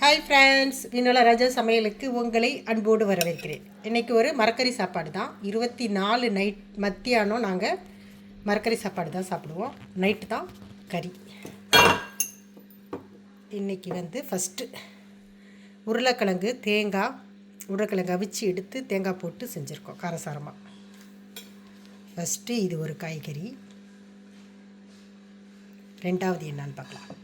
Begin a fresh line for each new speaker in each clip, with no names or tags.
Hi friends Vinola ராஜா சமையலுக்கு உங்களை அன்போடு வரவேற்கிறேன். இன்றைக்கி ஒரு மரக்கறி சாப்பாடு தான். இருபத்தி நாலு நைட் மத்தியானம் நாங்கள் மரக்கறி சாப்பாடு தான் சாப்பிடுவோம். நைட்டு தான் கறி. இன்றைக்கி வந்து ஃபஸ்ட்டு உருளைக்கிழங்கு தேங்காய் உருளைக்கிழங்கு அவிச்சு எடுத்து தேங்காய் போட்டு செஞ்சுருக்கோம் காரசாரமாக ஃபஸ்ட்டு இது ஒரு காய்கறி. ரெண்டாவது என்னான்னு பார்க்கலாம்.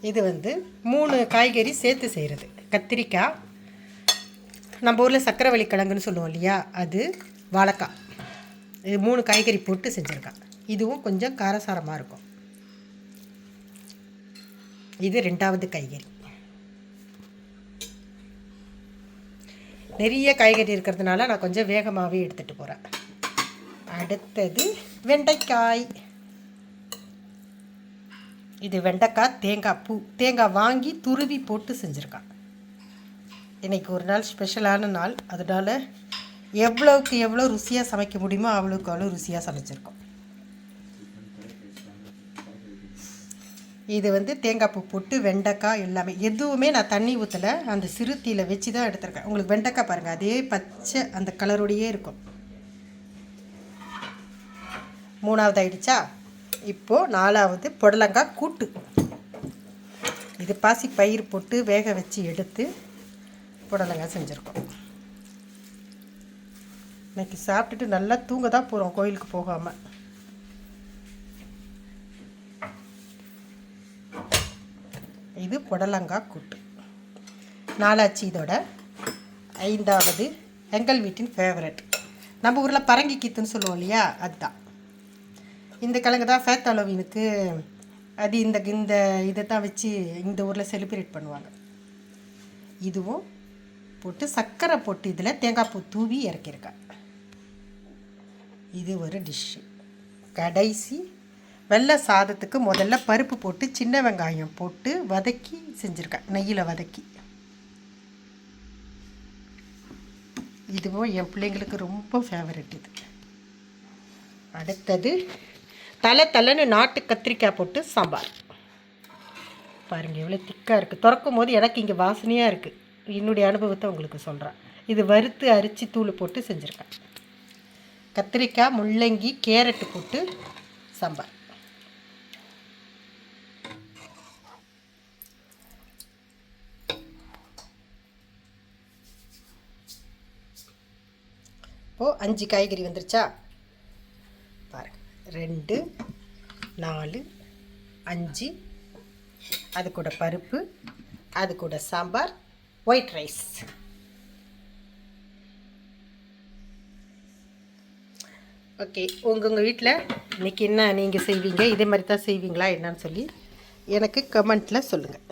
இது வந்து மூணு காய்கறி சேர்த்து செய்கிறது கத்திரிக்காய் நம்ம ஊரில் சக்கரை கிழங்குன்னு சொல்லுவோம் இல்லையா? அது வாழைக்காய். இது மூணு காய்கறி போட்டு செஞ்சுருக்கேன் இதுவும் கொஞ்சம் காரசாரமாக இருக்கும். இது ரெண்டாவது காய்கறி. நிறைய காய்கறி இருக்கிறதுனால நான் கொஞ்சம் வேகமாகவே எடுத்துகிட்டு போகிறேன் அடுத்தது வெண்டைக்காய். இது வெண்டைக்காய் தேங்காய் பூ. தேங்காய் வாங்கி துருவி போட்டு செஞ்சுருக்கான். இன்றைக்கி ஒரு நாள் ஸ்பெஷலான நாள். அதனால் எவ்வளோக்கு எவ்வளோ ருசியாக சமைக்க முடியுமோ அவ்வளோக்கு அவ்வளோ ருசியாக சமைச்சிருக்கோம். இது வந்து தேங்காய் பூ போட்டு வெண்டைக்காய் எல்லாமே. எதுவுமே நான் தண்ணி ஊற்றலை அந்த சிறுத்தியில் வச்சு தான் எடுத்திருக்கேன். உங்களுக்கு வெண்டைக்காய் பாருங்கள் அதே பச்சை அந்த கலரோடையே இருக்கும். மூணாவது ஆயிடுச்சா இப்போது நாலாவது புடலங்காய் கூட்டு. இது பாசி பயிர் போட்டு வேக வச்சு எடுத்து புடலங்காய் செஞ்சுருக்கோம். இன்றைக்கி சாப்பிட்டுட்டு நல்லா தூங்க தான் போகிறோம் கோயிலுக்கு போகாமல் இது புடலங்காய் கூட்டு. நாலாச்சு இதோட ஐந்தாவது எங்கள் வீட்டின் ஃபேவரட் நம்ம ஊரில் பரங்கி கீத்துன்னு சொல்லுவோம் இல்லையா? அதுதான். இந்த கிழங்கு தான் ஃபேத் அலோவினுக்கு அது இந்த இந்த இதை தான் வச்சு இந்த ஊரில் செலிப்ரேட் பண்ணுவாங்க. இதுவும் போட்டு சர்க்கரை போட்டு இதில் தேங்காய் பூ தூவி இறக்கியிருக்கேன் இது ஒரு டிஷ்ஷு கடைசி வெள்ளை சாதத்துக்கு முதல்ல பருப்பு போட்டு சின்ன வெங்காயம் போட்டு வதக்கி செஞ்சுருக்கேன் நெய்யில் வதக்கி. இதுவும் என் பிள்ளைங்களுக்கு ரொம்ப ஃபேவரட் இது. அடுத்தது தலை தலைன்னு நாட்டு கத்திரிக்காய் போட்டு சாம்பார். பாருங்கள் எவ்வளோ திக்காக இருக்குது திறக்கும் போது எனக்கு இங்கே வாசனையாக இருக்குது என்னுடைய அனுபவத்தை உங்களுக்கு சொல்கிறேன் இது வறுத்து அரிச்சு தூள் போட்டு செஞ்சுருக்கேன். கத்திரிக்காய் முள்ளங்கி கேரட்டு போட்டு சாம்பார். இப்போது அஞ்சு காய்கறி வந்துருச்சா? பாருங்க. ரெண்டு நாலு அஞ்சு. அது கூட பருப்பு அது கூட சாம்பார் ஒயிட் ரைஸ். ஓகே உங்கள் உங்கள் வீட்டில் இன்றைக்கி என்ன நீங்கள் செய்வீங்க? இதே மாதிரி தான் செய்வீங்களா? என்னன்னு சொல்லி எனக்கு கமெண்ட்டில் சொல்லுங்கள்